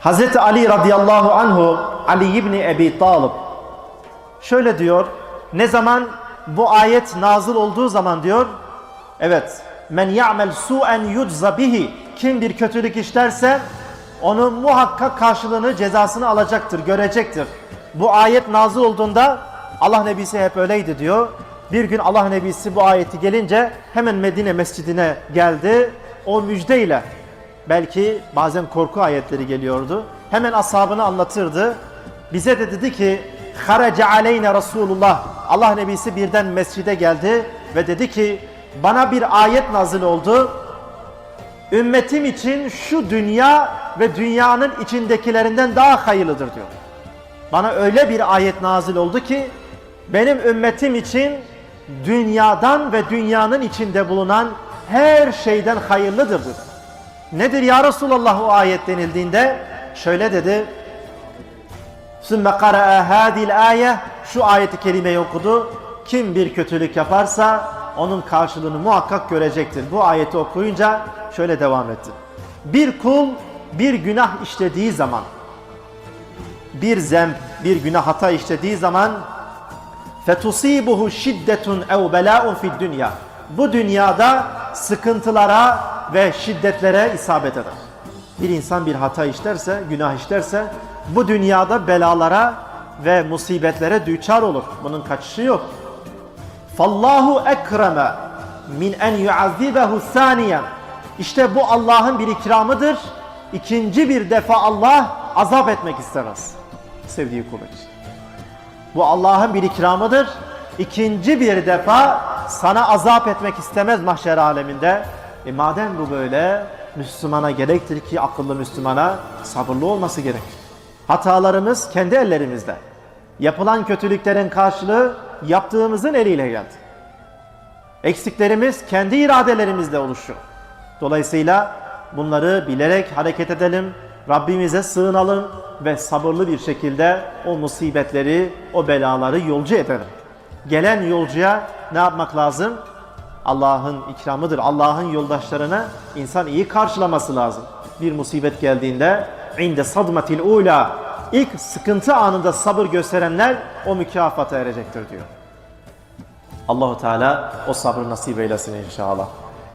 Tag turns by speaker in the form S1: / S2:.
S1: Hazreti Ali radıyallahu anhu Ali İbni Ebi Talib. Şöyle diyor ne zaman bu ayet nazıl olduğu zaman diyor evet men ya'mel su'en yujza bihi. Kim bir kötülük işlerse onun muhakkak karşılığını cezasını alacaktır görecektir. Bu ayet nazıl olduğunda Allah Nebisi hep öyleydi diyor. Bir gün Allah Nebisi bu ayeti gelince hemen Medine mescidine geldi. O müjdeyle belki bazen korku ayetleri geliyordu. Hemen ashabını anlatırdı. Bize de dedi ki Harace aleyne Resulullah. Allah Nebisi birden mescide geldi ve dedi ki bana bir ayet nazil oldu. Ümmetim için şu dünya ve dünyanın içindekilerinden daha hayırlıdır diyor. Bana öyle bir ayet nazil oldu ki benim ümmetim için dünyadan ve dünyanın içinde bulunan her şeyden hayırlıdır dedi. Nedir ya Resulallah o ayet denildiğinde şöyle dedi. Sümme kara'a hadil ayet şu ayeti kerimeyi okudu. Kim bir kötülük yaparsa onun karşılığını muhakkak görecektir. Bu ayeti okuyunca şöyle devam etti. Bir kul bir günah işlediği zaman bir zem, bir günah hata işlediği zaman fetusibuhu şiddetun ev bela'un fid dünya. Bu dünyada sıkıntılara ve şiddetlere isabet eder. Bir insan bir hata işlerse, günah işlerse bu dünyada belalara ve musibetlere düçar olur. Bunun kaçışı yok. Fallahu ekreme min en yuazzibehu saniyen. İşte bu Allah'ın bir ikramıdır. İkinci bir defa Allah azap etmek istemez. Sevdiği kulu için. Bu Allah'ın bir ikramıdır. İkinci bir defa sana azap etmek istemez mahşer aleminde. E madem bu böyle Müslümana gerektir ki akıllı Müslümana sabırlı olması gerek. Hatalarımız kendi ellerimizde. Yapılan kötülüklerin karşılığı yaptığımızın eliyle geldi. Eksiklerimiz kendi iradelerimizle oluşuyor. Dolayısıyla bunları bilerek hareket edelim. Rabbimize sığınalım ve sabırlı bir şekilde o musibetleri, o belaları yolcu edelim. Gelen yolcuya ne yapmak lazım? Allah'ın ikramıdır. Allah'ın yoldaşlarına insan iyi karşılaması lazım. Bir musibet geldiğinde inde sadmatil ula ilk sıkıntı anında sabır gösterenler o mükafata erecektir diyor. Allahu Teala o sabrı nasip eylesin inşallah.